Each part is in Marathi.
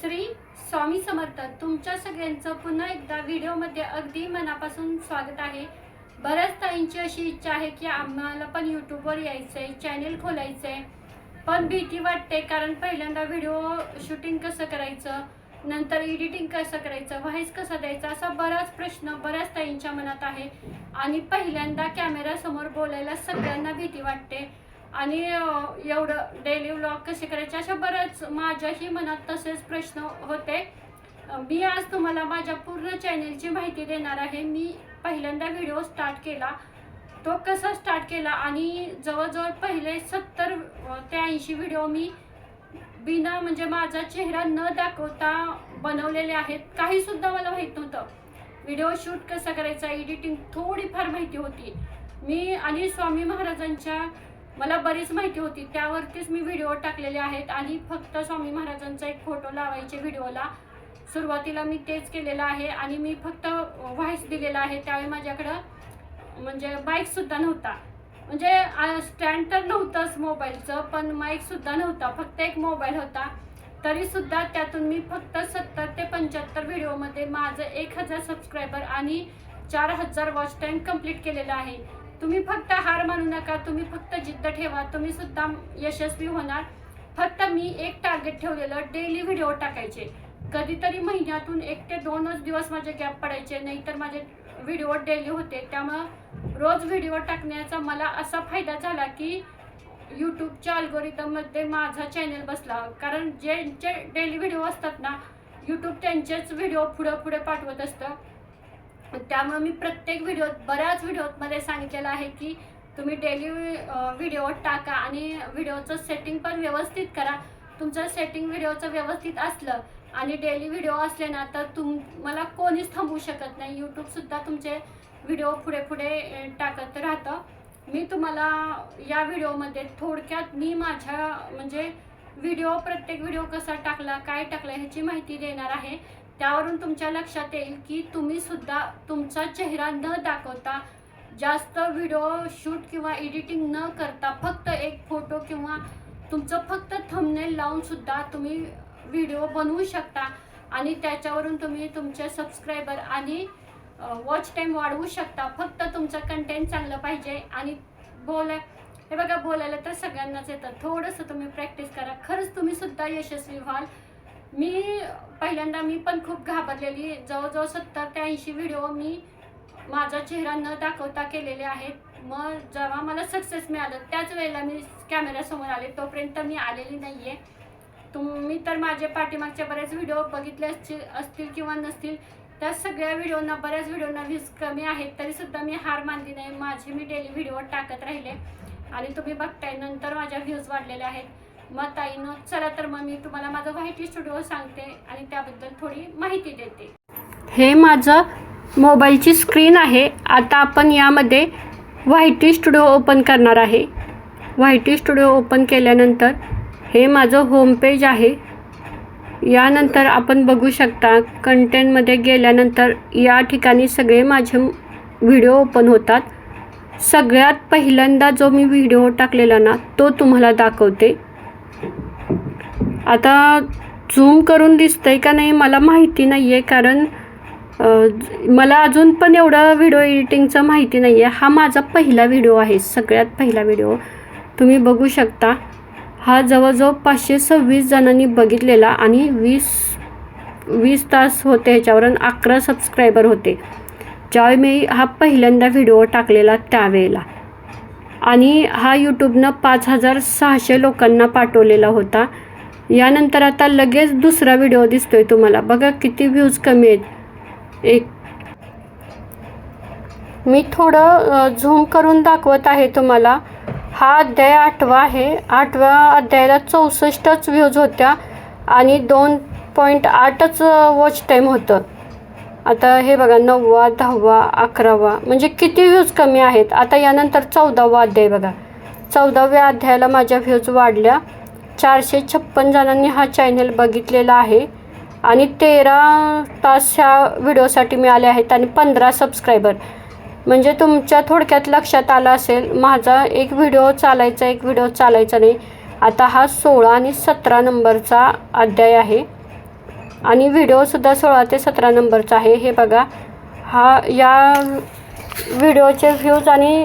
श्री स्वामी समर्थ तुमच्या सगळ्यांचं पुन्हा एकदा व्हिडिओमध्ये अगदी मनापासून स्वागत आहे. बऱ्याच ताईंची अशी इच्छा आहे की आम्हाला पण यूट्यूबवर यायचं आहे चॅनेल खोलायचं आहे पण भीती वाटते कारण पहिल्यांदा व्हिडिओ शूटिंग कसं करायचं नंतर एडिटिंग कसं करायचं व्हॉइस कसं द्यायचं असा बराच प्रश्न बऱ्याच ताईंच्या मनात आहे. आणि पहिल्यांदा कॅमेऱ्यासमोर बोलायला सगळ्यांना भीती वाटते. आणि एवढं डेली व्लॉग कसे करायचे अशा बऱ्याच माझ्याही मनात तसेच प्रश्न होते. मी आज तुम्हाला माझ्या पूर्ण चॅनेलची माहिती देणार आहे. मी पहिल्यांदा व्हिडिओ स्टार्ट केला. तो कसा स्टार्ट केला आणि जवळजवळ पहिले सत्तर ते ऐंशी व्हिडिओ मी बिना म्हणजे माझा चेहरा न दाखवता बनवलेले आहेत. काहीसुद्धा मला माहीत नव्हतं. व्हिडिओ शूट कसा करायचा एडिटिंग थोडीफार माहिती होती. मी आणि स्वामी महाराजांच्या मला बरीच माहिती होती. त्यावरतीच मी व्हिडिओ टाकलेले आहेत आणि फक्त स्वामी महाराजांचा एक फोटो लावायचे व्हिडिओला. सुरुवातीला मी तेच केलेलं आहे आणि मी फक्त व्हॉइस दिलेला आहे. त्यावेळी माझ्याकडं म्हणजे बाईकसुद्धा नव्हता. म्हणजे स्टँड तर नव्हतंच मोबाईलचं पण माईकसुद्धा नव्हता. फक्त एक मोबाईल होता. तरीसुद्धा त्यातून मी फक्त सत्तर ते पंच्याहत्तर व्हिडिओमध्ये माझं एक हजार सबस्क्रायबर आणि चार हजार वॉच टाईम कंप्लीट केलेलं आहे. तुम्ही फक्त हार मानू नका तुम्ही फक्त जिद्द ठेवा तुम्ही सुद्धा यशस्वी होणार. फक्त मी एक टार्गेट ठेवलेलं डेली व्हिडिओ टाकायचे. कधीतरी महिन्यातून एक ते दोनच दिवस माझे गॅप पडायचे नाहीतर माझे व्हिडिओ डेली होते. त्यामुळं रोज व्हिडिओ टाकण्याचा मला असा फायदा झाला की यूट्यूबच्या अल्गोरिदममध्ये माझा चॅनल बसला. कारण ज्यांचे डेली व्हिडिओ असतात ना यूट्यूब त्यांचेच व्हिडिओ पुढं पुढे पाठवत असतं. त्यामुळे मी प्रत्येक व्हिडिओत बऱ्याच व्हिडिओमध्ये सांगितलेलं आहे की तुम्ही डेली व्हिडिओ टाका आणि व्हिडिओचं सेटिंग पण व्यवस्थित करा. तुमचं सेटिंग व्हिडिओचं व्यवस्थित असलं आणि डेली व्हिडिओ असले ना तर तुम मला कोणीच थांबवू शकत नाही. यूट्यूबसुद्धा तुमचे व्हिडिओ पुढे पुढे टाकत राहतं. मी तुम्हाला या व्हिडिओमध्ये थोडक्यात मी माझ्या म्हणजे व्हिडिओ प्रत्येक व्हिडिओ कसा टाकला काय टाकला ह्याची माहिती देणार आहे. त्यावरून तुमच्या लक्षात येईल की तुम्ही सुद्धा तुमचा चेहरा न दाखवता जास्त व्हिडिओ शूट किंवा एडिटिंग न करता फक्त एक फोटो किंवा तुमचं फक्त थंबनेल लावून सुद्धा तुम्ही व्हिडिओ बनवू शकता. आणि त्याच्यावरून तुम्ही तुमचे सबस्क्रायबर आणि वॉच टाईम वाढवू शकता. फक्त तुमचं कंटेंट चांगलं पाहिजे आणि बोलाय हे बघा बोलायला तर सगळ्यांनाच येतं. थोडंसं तुम्ही प्रॅक्टिस करा. खरंच तुम्ही सुद्धा यशस्वी व्हाल. मी पहिल्यांदा मी पण खूप घाबरलेली जवळजवळ सत्तर ते ऐंशी व्हिडिओ मी माझा चेहरा न दाखवता केलेले आहेत. मग जेव्हा मला सक्सेस मिळालं त्याच वेळेला मी कॅमेऱ्यासमोर आले. तोपर्यंत मी आलेली नाही आहे तुम्ही तर माझे पाठीमागचे बरेच व्हिडिओ बघितले असतील असतील किंवा नसतील त्या सगळ्या व्हिडिओना बऱ्याच व्हिडिओना व्ह्यूज कमी आहेत. तरीसुद्धा मी हार मानली नाही. माझे मी डेली व्हिडिओ टाकत राहिले. आणि तुम्ही बघताय नंतर माझ्या व्ह्यूज वाढलेल्या आहेत. मग ताईनं चला तर मग मी तुम्हाला माझं व्हाईटी स्टुडिओ सांगते आणि त्याबद्दल थोडी माहिती देते. हे माझं मोबाईलची स्क्रीन आहे. आता आपण यामध्ये व्हाईटी स्टुडिओ ओपन करणार आहे. व्हाईटी स्टुडिओ ओपन केल्यानंतर हे माझं होम पेज आहे. यानंतर आपण बघू शकता कंटेंटमध्ये गेल्यानंतर या ठिकाणी सगळे माझे व्हिडिओ ओपन होतात. सगळ्यात पहिल्यांदा जो मी व्हिडिओ टाकलेला ना तो तुम्हाला दाखवते. आता झूम करून दिसतं आहे का नाही मला माहिती नाही आहे कारण मला अजून पण एवढं व्हिडिओ एडिटिंगचं माहिती नाही आहे हा माझा पहिला व्हिडिओ आहे सगळ्यात पहिला व्हिडिओ तुम्ही बघू शकता. हा जवळजवळ पाचशे सव्वीस जणांनी बघितलेला आणि वीस वीस तास होते ह्याच्यावर आणि अकरा सबस्क्रायबर होते. ज्यावेळी मी हा पहिल्यांदा व्हिडिओ टाकलेला त्यावेळेला. आणि हा यूट्यूबनं पाच हजार सहाशे लोकांना पाठवलेला होता. यानंतर आता लगेच दुसरा व्हिडिओ दिसतोय तुम्हाला. बघा किती व्ह्यूज कमी आहेत. एक. मी थोडं झूम करून दाखवत आहे तुम्हाला. हा अध्याय आठवा आहे. आठव्या अध्यायाला चौसष्टच व्ह्यूज होत्या आणि दोन पॉईंट आठच वॉच टाईम होतं. आता हे बघा नववा दहावा अकरावा म्हणजे किती व्ह्यूज कमी आहेत. आता यानंतर चौदावा अध्याय बघा. चौदाव्या अध्यायाला माझ्या व्ह्यूज वाढल्या. चारशे छप्पन जणांनी हा चॅनल बघितलेला आहे. आणि तेरा तास ह्या व्हिडिओसाठी मिळाले आहेत आणि पंधरा सबस्क्रायबर म्हणजे तुमच्या थोडक्यात लक्षात आलं असेल माझा एक व्हिडिओ चालायचा एक व्हिडिओ चालायचा नाही. आता हा सोळा आणि सतरा नंबरचा अध्याय आहे. आणि व्हिडिओसुद्धा सोळा ते सतरा नंबरचा आहे. हे बघा हा या व्हिडिओचे व्ह्यूज आणि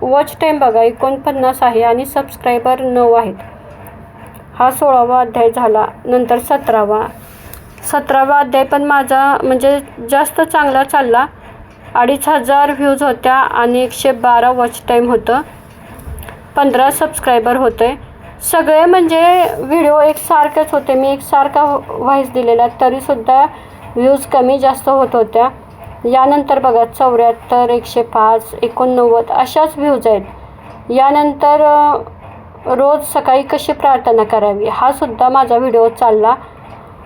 वॉच टाईम बघा एकोणपन्नास आहे आणि सबस्क्रायबर नऊ आहेत. हा सोळावा अध्याय झाला नंतर सतरावा. सतरावा अध्याय पण माझा म्हणजे जास्त चांगला चालला. अडीच हजार व्ह्यूज होत्या आणि एकशे बारा वॉच टाईम होतं. पंधरा सबस्क्रायबर होते. सगळे म्हणजे व्हिडिओ एकसारखेच होते. मी एकसारखा व्हॉईस दिलेला तरीसुद्धा व्ह्यूज कमी जास्त होत होत्या. यानंतर बघा चौऱ्याहत्तर एकशे पाच एकोणनव्वद अशाच व्ह्यूज आहेत. यानंतर रोज सकाळी कशी प्रार्थना करावी? हा सुद्धा माझा व्हिडिओ चालला.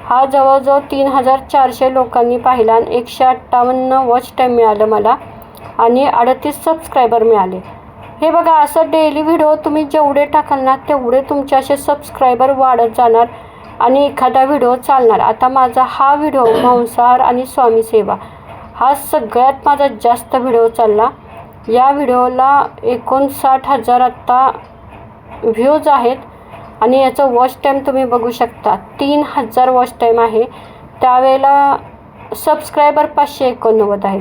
हा जवळजवळ तीन हजार चारशे लोकांनी पाहिला आणि एकशे अठ्ठावन्न वॉच टाईम मिळालं मला आणि अडतीस सबस्क्रायबर मिळाले. हे बघा असं डेली व्हिडिओ तुम्ही जेवढे टाकाल ना तेवढे तुमचे असे सबस्क्रायबर वाढत जाणार आणि एखादा व्हिडिओ चालणार. आता माझा हा व्हिडिओ मांसाहार आणि स्वामी सेवा हा सगळ्यात माझा जास्त व्हिडिओ चालला. या व्हिडिओला एकोणसाठ हजार आत्ता व्ह्यूज आहेत आणि याचं वॉच टाईम तुम्ही बघू शकता. तीन हजार वॉच टाईम आहे. त्यावेळेला सबस्क्रायबर पाचशे एकोणनव्वद आहे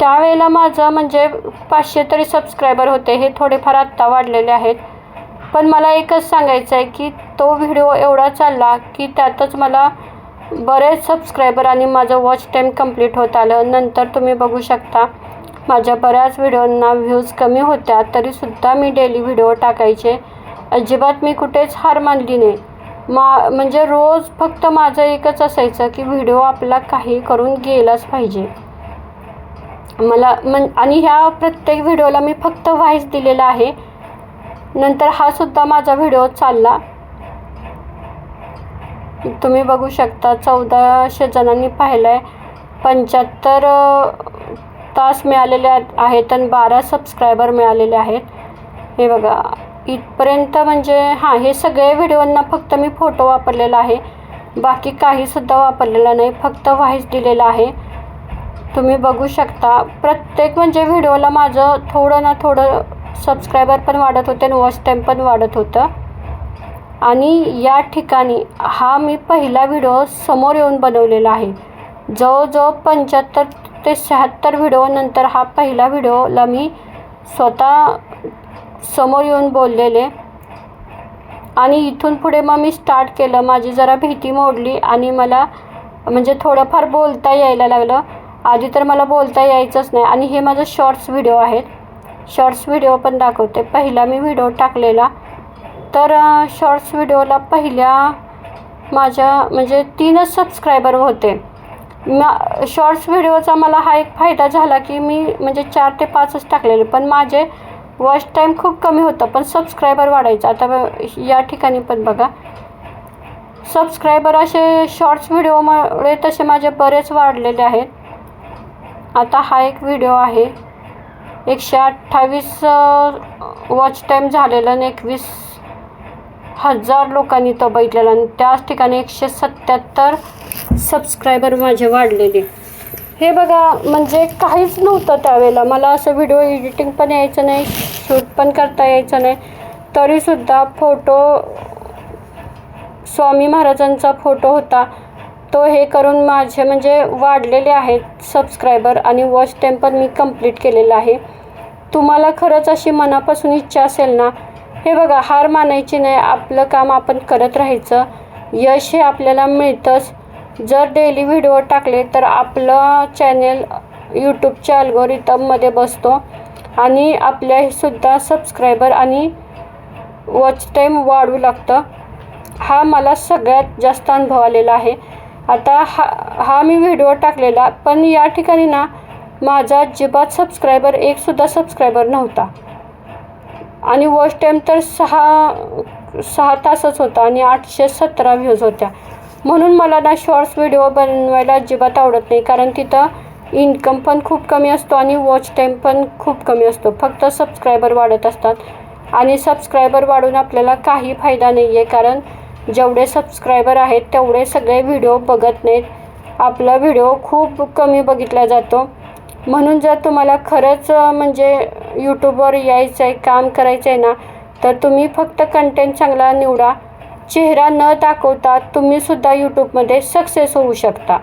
त्यावेळेला माझं म्हणजे पाचशे तरी सबस्क्रायबर होते हे थोडेफार आत्ता वाढलेले आहेत. पण मला एकच सांगायचं आहे की तो व्हिडिओ एवढा चालला की त्यातच मला बरेच सबस्क्रायबर आणि माझं वॉच टाईम कंप्लीट होत आलं. नंतर तुम्ही बघू शकता. माझ्या बऱ्याच व्हिडिओंना व्ह्यूज कमी होत्या तरीसुद्धा मी डेली व्हिडिओ टाकायचे. अजिबात मी कुठेच हार मानली नाही. मा म्हणजे रोज फक्त माझं एकच असायचं की व्हिडिओ आपला काही करून गेलाच पाहिजे. मला मन आणि ह्या प्रत्येक व्हिडिओला मी फक्त व्हाईस दिलेला आहे. नंतर हा सुद्धा माझा व्हिडिओ चालला. तुम्ही बघू शकता चौदाशे जणांनी पाहिलं आहे पंच्याहत्तर तास मिळालेले आहेत- आणि बारा सबस्क्रायबर मिळालेले आहेत. हे बघा इथपर्यंत म्हणजे हां हे सगळे व्हिडिओंना फक्त मी फोटो वापरलेला आहे. बाकी काहीसुद्धा वापरलेला नाही फक्त व्हाईस दिलेला आहे. तुम्ही बघू शकता प्रत्येक म्हणजे व्हिडिओला माझं थोडं ना थोडं सबस्क्रायबर पण वाढत होते आणि वॉच टाईम पण वाढत होतं. आणि या ठिकाणी हा मी पहिला व्हिडिओ समोर येऊन बनवलेला आहे. जवळजवळ पंच्याहत्तर ते शहात्तर व्हिडिओनंतर हा पहिला व्हिडिओला मी स्वतः समोर येऊन बोललेले. आणि इथून पुढे मग मी स्टार्ट केलं. माझी जरा भीती मोडली आणि मला म्हणजे थोडंफार बोलता यायला लागलं. आधी तर मला बोलता यायचंच नाही. आणि हे माझं शॉर्ट्स व्हिडिओ आहेत. शॉर्ट्स व्हिडिओ पण दाखवते. पहिला मी व्हिडिओ टाकलेला. तर शॉर्ट्स व्हिडिओला पहिल्या माझ्या म्हणजे तीनच सबस्क्रायबर होते. म शॉर्ट्स व्हिडिओचा मला हा एक फायदा झाला की मी म्हणजे चार ते पाचच टाकलेले पण माझे वॉच टाईम खूप कमी होतं पण सबस्क्रायबर वाढायचं. आता या ठिकाणी पण बघा. सबस्क्रायबर असे शॉर्ट्स व्हिडिओमुळे तसे माझे बरेच वाढलेले आहेत. आता हा एक व्हिडिओ आहे. एकशे अठ्ठावीस वॉच टाईम झालेलं आणि एकवीस हजार लोकांनी तो बघितलेला आणि त्याच ठिकाणी एकशे सत्याहत्तर सबस्क्रायबर माझे वाढलेले. हे बघा म्हणजे काहीच नव्हतं त्यावेळेला. मला असं व्हिडिओ एडिटिंग पण यायचं नाही शूट पण करता यायचं नाही. तरीसुद्धा फोटो स्वामी महाराजांचा फोटो होता. तो हे करून माझे म्हणजे वाढलेले आहेत सबस्क्रायबर आणि वॉच टाईम पण मी कंप्लीट केलेला आहे. तुम्हाला खरंच अशी मनापासून इच्छा असेल ना हे बघा हार मानायची नाही आपलं काम आपण करत राहायचं. यश हे आपल्याला मिळतंच. जर डेली व्हिडिओ टाकले तर आपलं चॅनेल यूट्यूबच्या अल्गोरिथममध्ये बसतो. आणि आपल्यासुद्धा सबस्क्रायबर आणि वॉच टाईम वाढू लागतं. हा मला सगळ्यात जास्त अनुभव आलेला आहे. आता हा हा मी व्हिडिओ टाकलेला पण या ठिकाणी ना माझा अजिबात सबस्क्रायबर एकसुद्धा सबस्क्रायबर नव्हता. आणि वॉच टाईम तर सहा सहा तासच होता आणि आठशे सतरा व्ह्यूज होत्या. म्हणून मला ना शॉर्ट्स व्हिडिओ बनवायला अजिबात आवडत नाही कारण तिथं इन्कम पण खूप कमी असतो आणि वॉच टाईम पण खूप कमी असतो. फक्त सबस्क्रायबर वाढत असतात. आणि सबस्क्रायबर वाढून आपल्याला काही फायदा नाही आहे कारण जेवढे सबस्क्रायबर आहेत तेवढे सगळे व्हिडिओ बघत नाहीत. आपला व्हिडिओ खूप कमी बघितला जातो. म्हणून जर तुम्हाला खरंच म्हणजे यूट्यूबवर यायचं आहे काम करायचं आहे ना तर तुम्ही फक्त कंटेंट चांगला निवडा. चेहरा न दाखवता तुम्हीसुद्धा यूट्यूबमध्ये सक्सेस होऊ शकता.